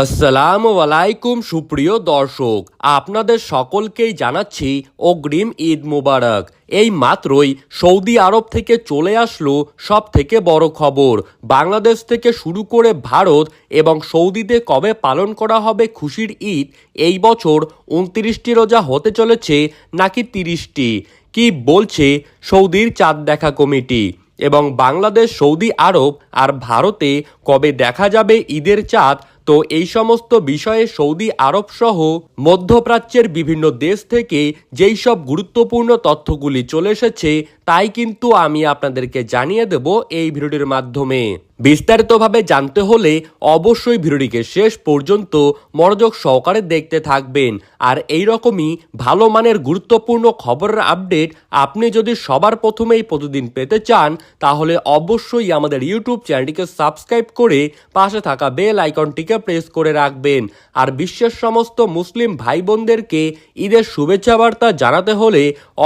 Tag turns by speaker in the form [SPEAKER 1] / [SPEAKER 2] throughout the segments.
[SPEAKER 1] আসসালামু আলাইকুম, সুপ্রিয় দর্শক। আপনাদের সকলকেই জানাচ্ছি অগ্রিম ঈদ মুবারক। এই মাত্রই সৌদি আরব থেকে চলে আসলো সব থেকে বড় খবর। বাংলাদেশ থেকে শুরু করে ভারত এবং সৌদিতে কবে পালন করা হবে খুশির ঈদ, এই বছর উনত্রিশটি রোজা হতে চলেছে নাকি তিরিশটি? কি বলছে সৌদির চাঁদ দেখা কমিটি? এবং বাংলাদেশ, সৌদি আরব আর ভারতে কবে দেখা যাবে ঈদের চাঁদ তো এই সমস্ত বিষয়ে সৌদি আরব সহ মধ্যপ্রাচ্যের বিভিন্ন দেশ থেকে যেই সব গুরুত্বপূর্ণ তথ্যগুলি চলে এসেছে, তাই কিন্তু আমি আপনাদেরকে জানিয়ে দেব এই ভিডিওটির মাধ্যমে। বিস্তারিতভাবে জানতে হলে অবশ্যই ভিডিওটিকে শেষ পর্যন্ত মনোযোগ সহকারে দেখতে থাকবেন। আর এই রকমই ভালো মানের গুরুত্বপূর্ণ খবরের আপডেট আপনি যদি সবার প্রথমেই প্রতিদিন পেতে চান, তাহলে অবশ্যই আমাদের ইউটিউব চ্যানেলটিকে সাবস্ক্রাইব করে পাশে থাকা বেল আইকনটিকে প্রেস করে রাখবেন। আর বিশ্বের সমস্ত মুসলিম ভাই বোনদেরকে ঈদের শুভেচ্ছা বার্তা জানাতে হলে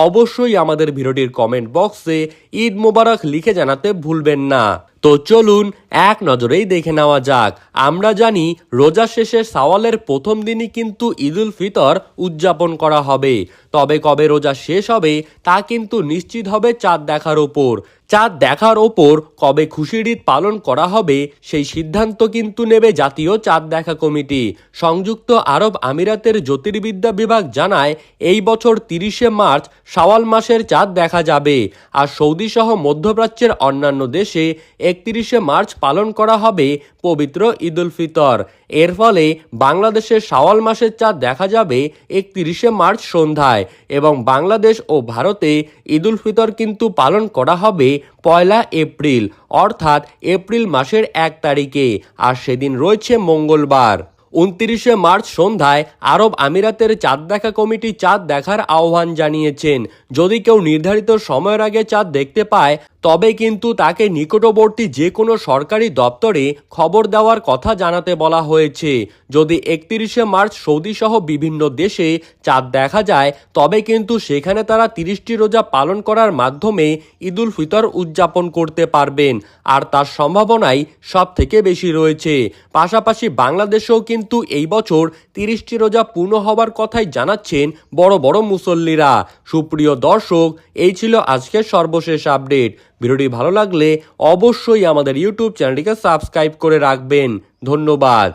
[SPEAKER 1] অবশ্যই আমাদের ভিডিওটির কমেন্ট বক্সে ঈদ মোবারক লিখে জানাতে ভুলবেন না। তো চলুন এক নজরেই দেখে নেওয়া যাক। আমরা জানি রোজা শেষে সাওয়ালের প্রথম দিনই কিন্তু ঈদুল ফিতর উদযাপন করা হবে। তবে কবে রোজা শেষ হবে তা কিন্তু নিশ্চিত হবে চাঁদ দেখার ওপর চাঁদ দেখার ওপর কবে খুশির ঈদ পালন করা হবে, সেই সিদ্ধান্ত কিন্তু নেবে জাতীয় চাঁদ দেখা কমিটি। সংযুক্ত আরব আমিরাতের জ্যোতির্বিদ্যা বিভাগ জানায়, এই বছর তিরিশে মার্চ শাওয়াল মাসের চাঁদ দেখা যাবে। আর সৌদি সহ মধ্যপ্রাচ্যের অন্যান্য দেশে একত্রিশে মার্চ পালন করা হবে পবিত্র ঈদুল ফিতর। এর ফলে বাংলাদেশের শাওয়াল মাসের চাঁদ দেখা যাবে একত্রিশে মার্চ সন্ধ্যায় এবং বাংলাদেশ ও ভারতে ঈদুল ফিতর কিন্তু পালন করা হবে পয়লা এপ্রিল, অর্থাৎ এপ্রিল মাসের এক তারিখে, আর সেদিন রয়েছে মঙ্গলবার। উনত্রিশে মার্চ সন্ধ্যায় আরব আমিরাতের চাঁদ দেখা কমিটি চাঁদ দেখার আহ্বান জানিয়েছেন। যদি কেউ নির্ধারিত সময়ের আগে চাঁদ দেখতে পায় তবে কিন্তু তাকে নিকটবর্তী যে কোনো সরকারি দপ্তরে খবর দেওয়ার কথা জানাতে বলা হয়েছে। যদি একত্রিশে মার্চ সৌদি সহ বিভিন্ন দেশে চাঁদ দেখা যায়, তবে কিন্তু সেখানে তারা তিরিশটি রোজা পালন করার মাধ্যমে ঈদুল ফিতর উদযাপন করতে পারবেন। আর তার সম্ভাবনাই সব থেকে বেশি রয়েছে। পাশাপাশি বাংলাদেশেও কিন্তু এই বছর তিরিশটি রোজা পূর্ণ হবার কথাই জানাচ্ছেন বড় বড় মুসল্লিরা। সুপ্রিয় দর্শক, এই ছিল আজকের সর্বশেষ আপডেট। ভিডিওটি ভালো লাগলে অবশ্যই আমাদের ইউটিউব চ্যানেলটিকে সাবস্ক্রাইব করে রাখবেন। ধন্যবাদ।